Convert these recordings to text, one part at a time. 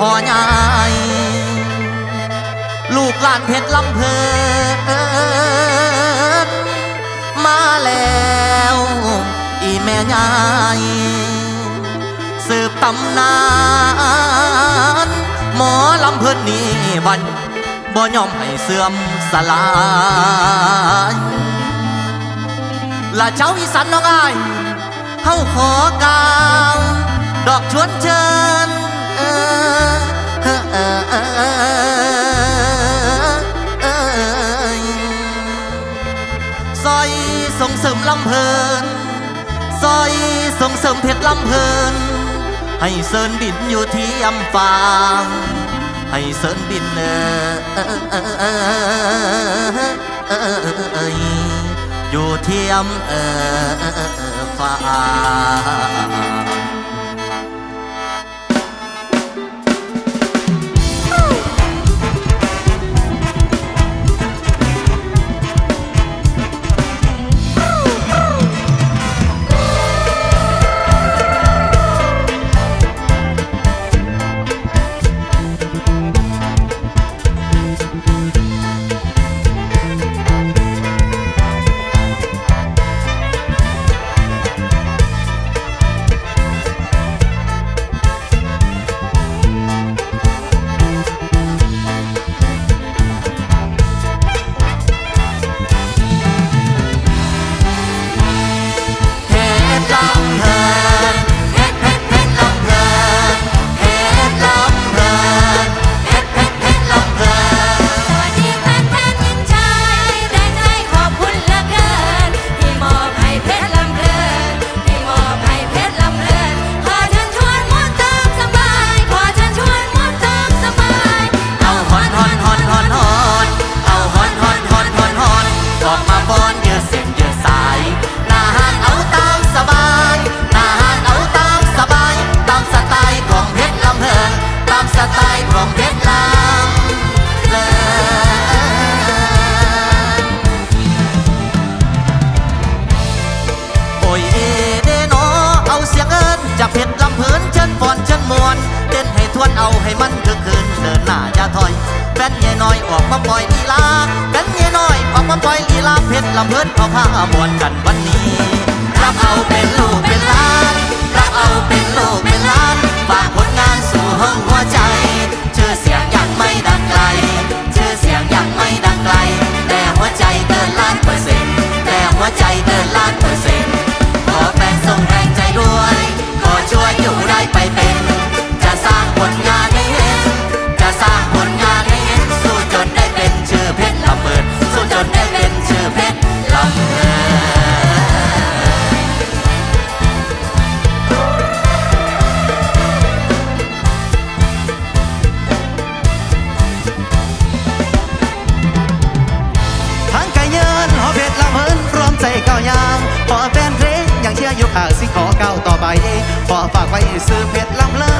พ่อใหญ่ลูกหลานเพชรลำเพลินมาแล้วอีแม่ใหญ่สืบตำนาน หมอลำเพิ่นนี่วันบ่ยอมให้เสื่อมสลายละเจ้าอีสันน้องอายเฮาขอกาวดอกชวนเชิญ ซอยส่งเสริมลำเพลินซอยส่งเสริมเพชรลำเพลิน ให้เซินบินอยู่ที่อำฟางให้เซินบินเออเออเออเออเออเอออยู่ที่อำเออฟา ฟอนเชิญมวนเต้นให้ทวนเอาให้มันคือคืนเดินหน้าอย่าถอยแฟนใหญ่น้อยออกมาปล่อยลีลาแฟนใหญ่น้อยออกมาปล่อยลีลาเพชรลำเพลินเอาผ้ามวนกันวันนี้รับเอาเป็นลูกเป็นล้านรับเอาเป็นลูกเป็นล้านฝากผลงานสู่ห้องหัวใจชื่อเสียงยังไม่ดังไกลชื่อเสียงยังไม่ดังไกลแต่หัวใจเกินล้านเปอร์เซ็นต์แต่หัวใจเกินล้านเปอร์เซ็นต์ ฝากไว้ซื้อเพชรลำเลิศ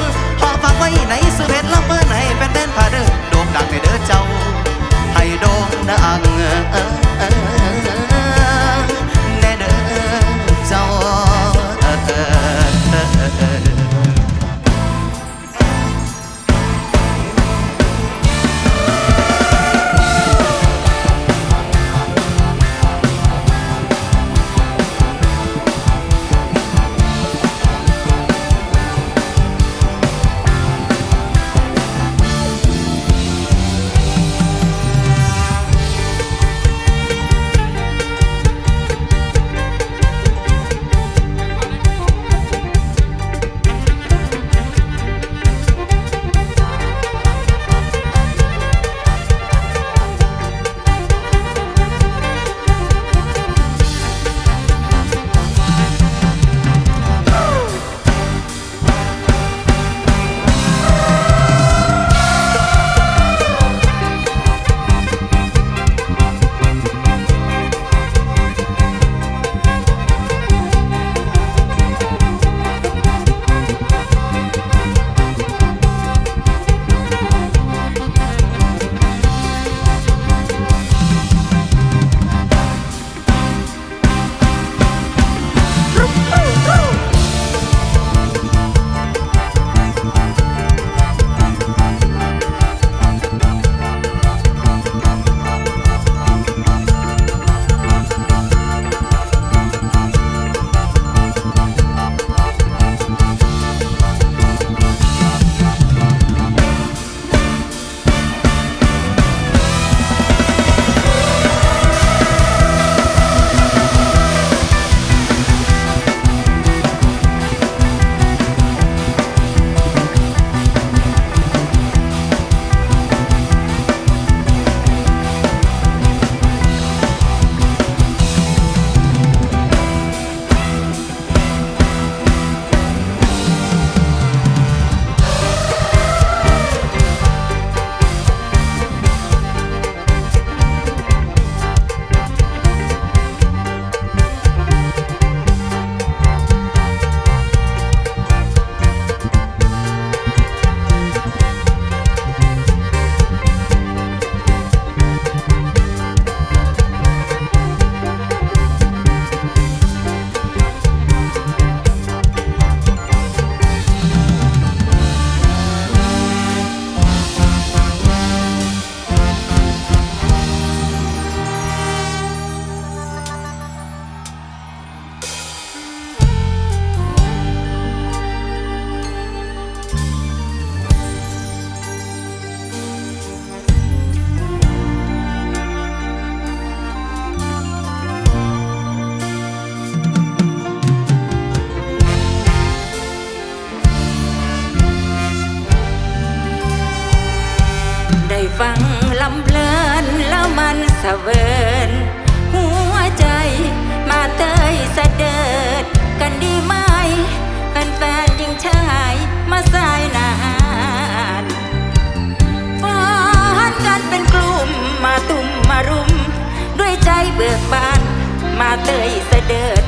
มาเตยเสด็จ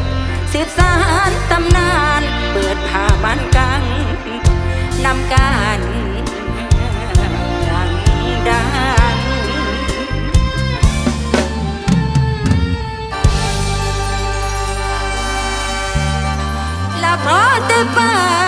สืบสารตำนาน เปิดผ่ามันกังนำการดังดังและเพราะแต่ป่า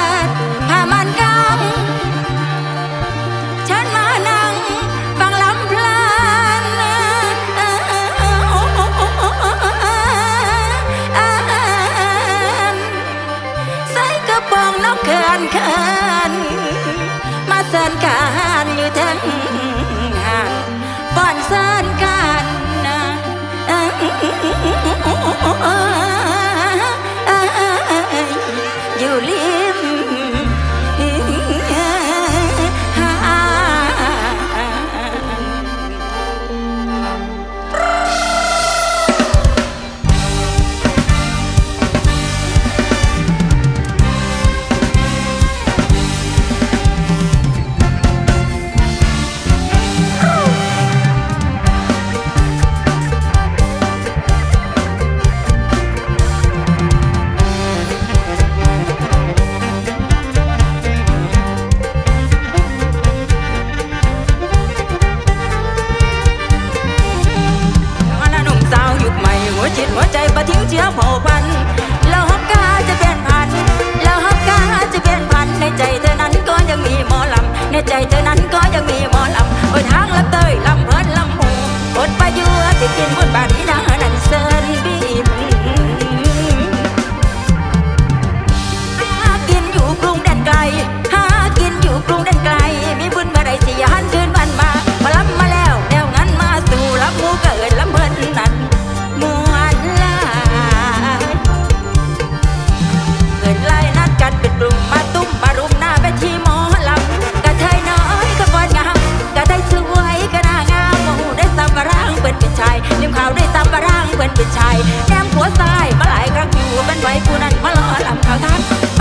เป็นชายแก้มหัวทรายมาหลายครั้งอยู่เป็นไว้ผู้นั้นมาหล่อลำเขาทัก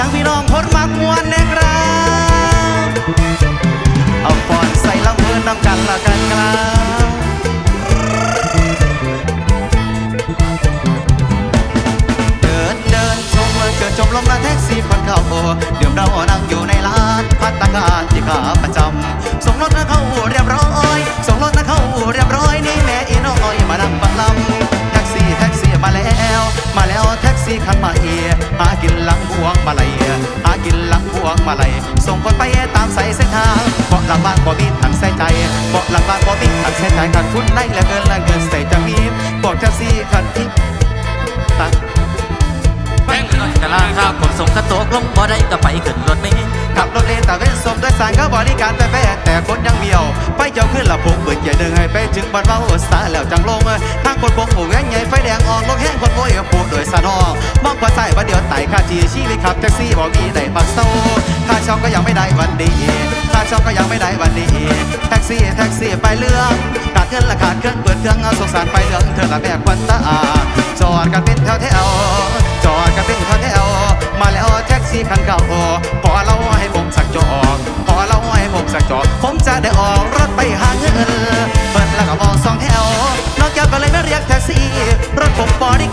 สียงพี่น้องคน ส่งคนไปตามสายเส้นทางเพราะลังบ้ากบ่มีทางใส่ใจเพราะลังบ้ากบ่มีทางใส่ใจขาดทุนได้แล้วเงินแล้วเงินใส่จะมีบอกจะซีขันที่ตัดแบ่งหน่อยตละข้าวขนส่งกระโตกลงบ่ได้ก็ไปขึ้นรถไม่ ขับรถเลนตะเวนสมด้วยสารก็บริการแต่แฟแต่คนยังเบี้ยว ไปเจ้าขึ้นละพุกเปิดใหญ่เดินให้ไปถึงบ้านเว้าสาแล้วจังลงทางคนคงหมู่แหวนใหญ่ไฟแดงออกลงแห้งคนโวยผูกโดยสะนอมองขวาซ้ายว่าเดียวไต่ค่าจีชีวิตขับแท็กซี่บ่มีได้ปักเศร้าค่าเช่าก็ยังไม่ได้วันดีค่าเช่าก็ยังไม่ได้วันดีแท็กซี่แท็กซี่ไปเรื่องขาดเงินละขาดเครื่องเปิดเครื่องเอาสงสารไปเรื่องเธอละแบกควันตาจอดกันเป็นแถวแถว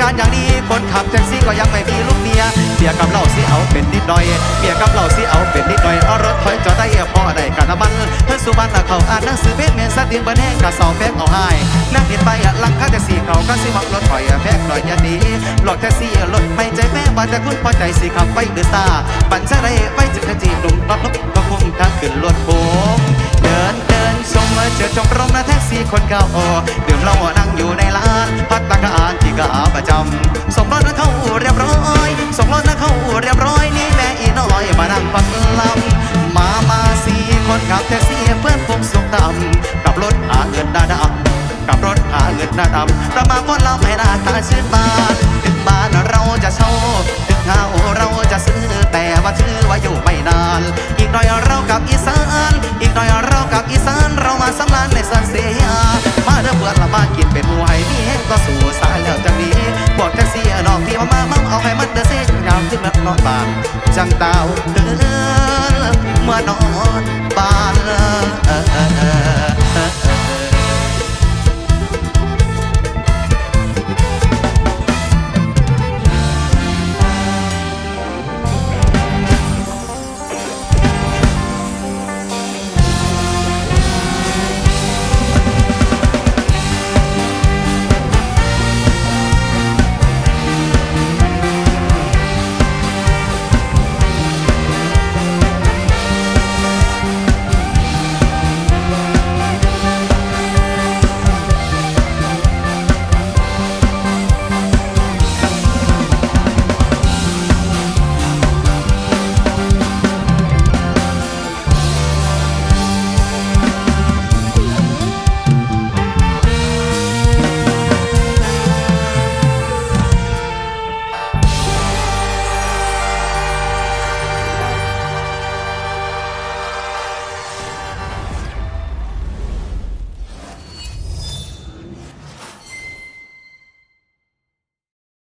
ารอย่างดีคนขับแท็กซี่ก็ยังไม่มีลูกเมียเบียกับเราสิเอาเป็นนิดหน่อยเบียกับเราสิเอาเป็นนิดหน่อยเอารถถอยจอดได้เพอได้กันน้ำมันเฮ้ยสุบันน่ะเขาอ่านหนังสือเพชรเมียนสติงเบอร์แห้งกะสองแบกเอาให้นั่งเห็นไปอะลังค่าแท็กซี่เขาก็สิมักรถถอยแบกหน่อยอย่าดีหลอกแท็กซี่รถไม่ใจแม่ว่าแต่คุณพอใจสิขับไปเดือตา ปั่นจะได้ไปจึงแท็กซี่หนุ่มรถรถก็คงทางขึ้นรถผมเดิน เดินชมเจอชมรมนะแท็กซี่คนเก่าดื่มเหล้านั่งอยู่ในร้าน พัตตาคารที่กาประจำส่งรถนะเข้าเรียบร้อยส่งรถนะเข้าเรียบร้อยนี่แม่อีน้อยมานั่งฟังลำมามาสี่คนขับแท็กซี่เพื่อนผมสุขต่ำกับรถหาเงินหน้าดำกับรถหาเงินหน้าดำเรามาณคนเราให้หน้าตาชื่นบานถึงบ้านเราจะเช่า ถึงเฮาเราจะซื้อแต่ว่าชื่อว่าอยู่ไม่นาน อีกหน่อยเรากับอีสาน อีกหน่อยเรากับอีสานเรามาสำรานในสันเสียมาเด้อเพื่อนละมากินเป็นหมูให้มีแห้งก็สู่สายแล้วจังนี้บอกแท็กซี่น้องพี่มามามาเอาให้มันเดือดเสียยามขึ้นมานอนบ้านจังดาเตือนเมื่อนอนบ้านเออเออเออ